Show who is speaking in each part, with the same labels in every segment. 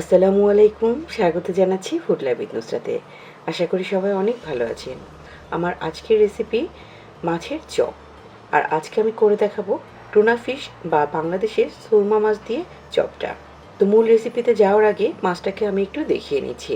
Speaker 1: আসসালামু আলাইকুম, স্বাগত জানাচ্ছি ফুড উইথ নুসরাতে। আশা করি সবাই অনেক ভালো আছেন। আমার আজকের রেসিপি মাছের চপ। আর আজকে আমি করে দেখাবো টুনা ফিশ বা বাংলাদেশের সুরমা মাছ দিয়ে চপটা। তো মূল রেসিপিতে যাওয়ার আগে মাছটাকে আমি একটু দেখিয়ে নিচ্ছি।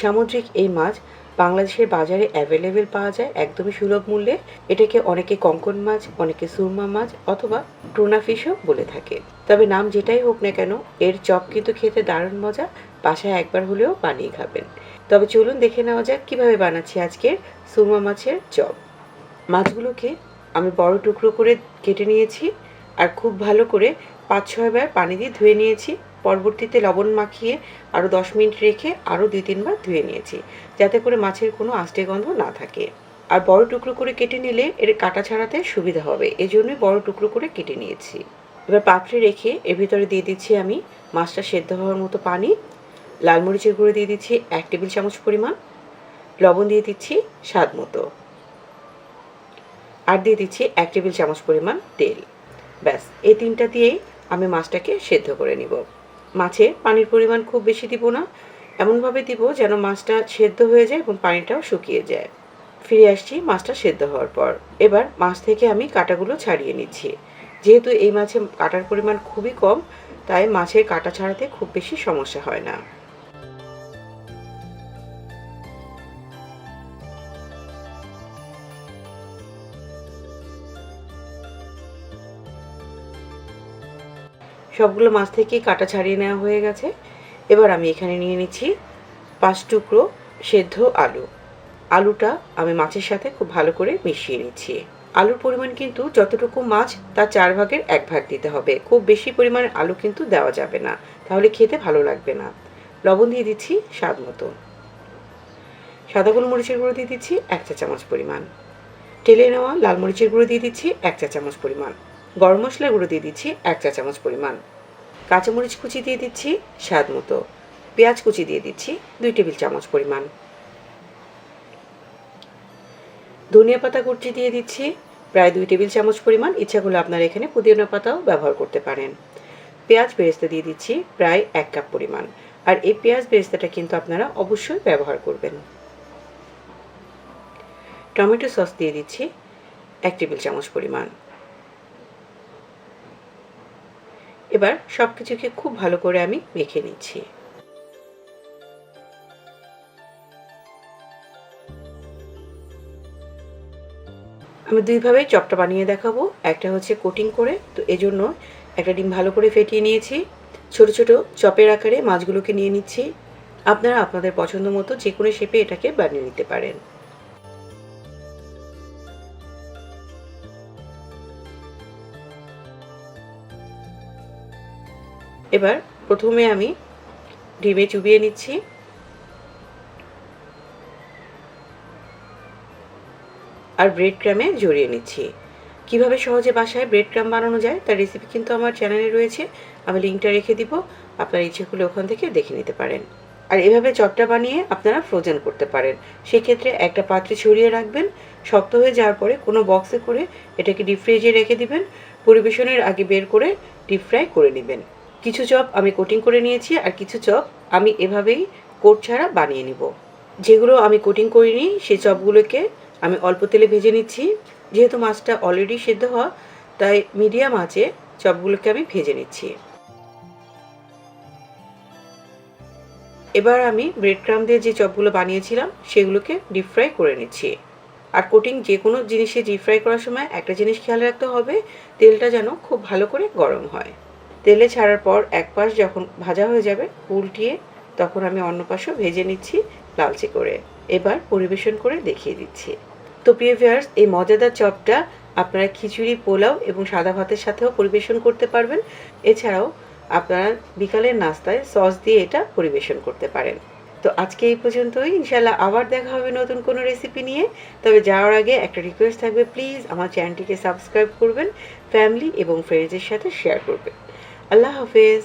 Speaker 1: সামুদ্রিক এই মাছ বাংলাদেশের বাজারে অ্যাভেলেবেল পাওয়া যায় একদমই সুলভ মূল্যে। এটাকে অনেকে কঙ্কন মাছ, অনেকে সুরমা মাছ অথবা টুনা ফিশও বলে থাকে। তবে নাম যেটাই হোক না কেন, এর চপ কিন্তু খেতে দারুণ মজা, বাসায় একবার হলেও বানিয়ে খাবেন। তবে চলুন দেখে নেওয়া যাক কীভাবে বানাচ্ছি আজকের সুরমা মাছের চপ। মাছগুলোকে আমি বড় টুকরো করে কেটে নিয়েছি আর খুব ভালো করে পাঁচ ছয়বার পানি দিয়ে ধুয়ে নিয়েছি। পরবর্তীতে লবণ মাখিয়ে আরও দশ মিনিট রেখে আরও দুই তিনবার ধুয়ে নিয়েছি, যাতে করে মাছের কোনো আষ্টে গন্ধ না থাকে। আর বড় টুকরো করে কেটে নিলে এর কাটা ছাড়াতে সুবিধা হবে এই জন্যই বড় টুকরো করে কেটে নিয়েছি। এবার পাত্রে রেখে এর ভিতরে দিয়ে দিচ্ছি আমি মাছটা সেদ্ধ হওয়ার মতো পানি, লাল মরিচের গুঁড়ো দিয়ে দিচ্ছি এক টেবিল চামচ পরিমাণ, লবণ দিয়ে দিচ্ছি স্বাদ মতো, আর দিয়ে দিচ্ছি এক টেবিল চামচ পরিমাণ তেল। ব্যাস, এই তিনটা দিয়েই আমি মাছটাকে সেদ্ধ করে নিব। মাছে পানির পরিমাণ খুব বেশি দিব না। এমনভাবে দিব যেন মাছটা সেদ্ধ হয়ে যায় এবং পানিটাও শুকিয়ে যায়। ফিরে আসছি মাছটা সেদ্ধ হওয়ার পর। এবার মাছ থেকে আমি কাটাগুলো ছাড়িয়ে নিচ্ছি। যেহেতু এই মাছে কাটার পরিমাণ খুবই কম, তাই মাছের কাটা ছাড়াতে খুব বেশি সমস্যা হয় না। সবগুলো মাছ থেকেই কাটা ছাড়িয়ে নেওয়া হয়ে গেছে। এবার আমি এখানে নিয়ে নিচ্ছি পাঁচ টুকরো সেদ্ধ আলু। আলুটা আমি মাছের সাথে খুব ভালো করে মিশিয়ে নিচ্ছি। আলুর পরিমাণ কিন্তু যতটুকু মাছ, তার চার ভাগের এক ভাগ দিতে হবে। খুব বেশি পরিমাণে আলু কিন্তু দেওয়া যাবে না। তাহলে খেতে ভালো লাগবে না। লবণ দিয়ে দিচ্ছি স্বাদ মতো। সাদা গোলমরিচের গুঁড়ো দিয়ে দিচ্ছি এক চা চামচ পরিমাণ। টেলে নেওয়া লাল মরিচের গুঁড়ো দিয়ে দিচ্ছি এক চা চামচ পরিমাণ। গরম মশলার গুঁড়ো দিয়ে দিচ্ছি এক চা চামচ পরিমাণ। কাঁচামরিচ কুচি দিয়ে দিচ্ছি স্বাদ মতো। পেঁয়াজ কুচি দিয়ে দিচ্ছি দুই টেবিল চামচ পরিমাণ। ধনিয়া পাতা কুচি দিয়ে দিচ্ছি প্রায় দুই টেবিল চামচ পরিমাণ। ইচ্ছা করলে আপনারা এখানে পুদিনা পাতাও ব্যবহার করতে পারেন। পেঁয়াজ বেরেস্তা দিয়ে দিচ্ছি প্রায় এক কাপ পরিমাণ। আর এই পেঁয়াজ বেরেস্তাটা কিন্তু আপনারা অবশ্যই ব্যবহার করবেন। টমেটো সস দিয়ে দিচ্ছি এক টেবিল চামচ পরিমাণ। এবার সব কিছুকে খুব ভালো করে আমি মেখে নিচ্ছি। আমি দুইভাবে চপটা বানিয়ে দেখাবো। একটা হচ্ছে কোটিং করে, তো এজন্য একটা ডিম ভালো করে ফেটিয়ে নিয়েছি। ছোট ছোট চপের আকারে মাছগুলোকে নিয়ে নিচ্ছি। আপনারা আপনাদের পছন্দ মতো যে কোনো শেপে এটাকে বানিয়ে নিতে পারেন। এবার প্রথমে আমি ডিমে চুবিয়ে নিচ্ছি। আর ব্রেড ক্রামে জড়িয়ে নিচ্ছি। কীভাবে সহজে বাসায় ব্রেড ক্রাম বানানো যায় তার রেসিপি কিন্তু আমার চ্যানেলে রয়েছে। আমি লিঙ্কটা রেখে দিব, আপনার ইচ্ছে করলে ওখান থেকে দেখে নিতে পারেন। আর এভাবে চপটা বানিয়ে আপনারা ফ্রোজেন করতে পারেন। সেক্ষেত্রে একটা পাত্রে ছড়িয়ে রাখবেন, শক্ত হয়ে যাওয়ার পরে কোনো বক্সে করে এটাকে ডিপ ফ্রিজে রেখে দিবেন। পরিবেশনের আগে বের করে ডিপ ফ্রাই করে নেবেন। কিছু চপ আমি কোটিং করে নিয়েছি আর কিছু চপ আমি এভাবেই কোট ছাড়া বানিয়ে নিব। যেগুলো আমি কোটিং করিনি, সেই চপগুলোকে আমি অল্প তেলে ভেজে নিচ্ছি। যেহেতু মাছটা অলরেডি সেদ্ধ হওয়া, তাই মিডিয়াম আঁচে চপগুলোকে আমি ভেজে নিচ্ছি। এবার আমি ব্রেড ক্রাম দিয়ে যে চপগুলো বানিয়েছিলাম, সেগুলোকে ডিপ ফ্রাই করে নিচ্ছি। আর কোটিং যে কোনো জিনিসে ডিপ ফ্রাই করার সময় একটা জিনিস খেয়াল রাখতে হবে, তেলটা যেন খুব ভালো করে গরম হয়। তেলে ছাড়ার পর এক পাশ যখন ভাজা হয়ে যাবে উল্টিয়ে তখন আমি অন্য পাশও ভেজে নিচ্ছি লালচে করে। এবার পরিবেশন করে দেখিয়ে দিচ্ছি। তো প্রিয় এই মজাদার চপটা আপনারা খিচুড়ি, পোলাও এবং সাদা ভাতের সাথেও পরিবেশন করতে পারবেন। এছাড়াও আপনারা বিকালের নাস্তায় সস দিয়ে এটা পরিবেশন করতে পারেন। তো আজকে এই পর্যন্তই। ইনশাল্লাহ আবার দেখা হবে নতুন কোনো রেসিপি নিয়ে। তবে যাওয়ার আগে একটা রিকোয়েস্ট থাকবে প্লিজ আমার চ্যানেলটিকে সাবস্ক্রাইব করবেন ফ্যামিলি এবং ফ্রেন্ডসের সাথে শেয়ার করবেন। আল্লাহ হাফেজ।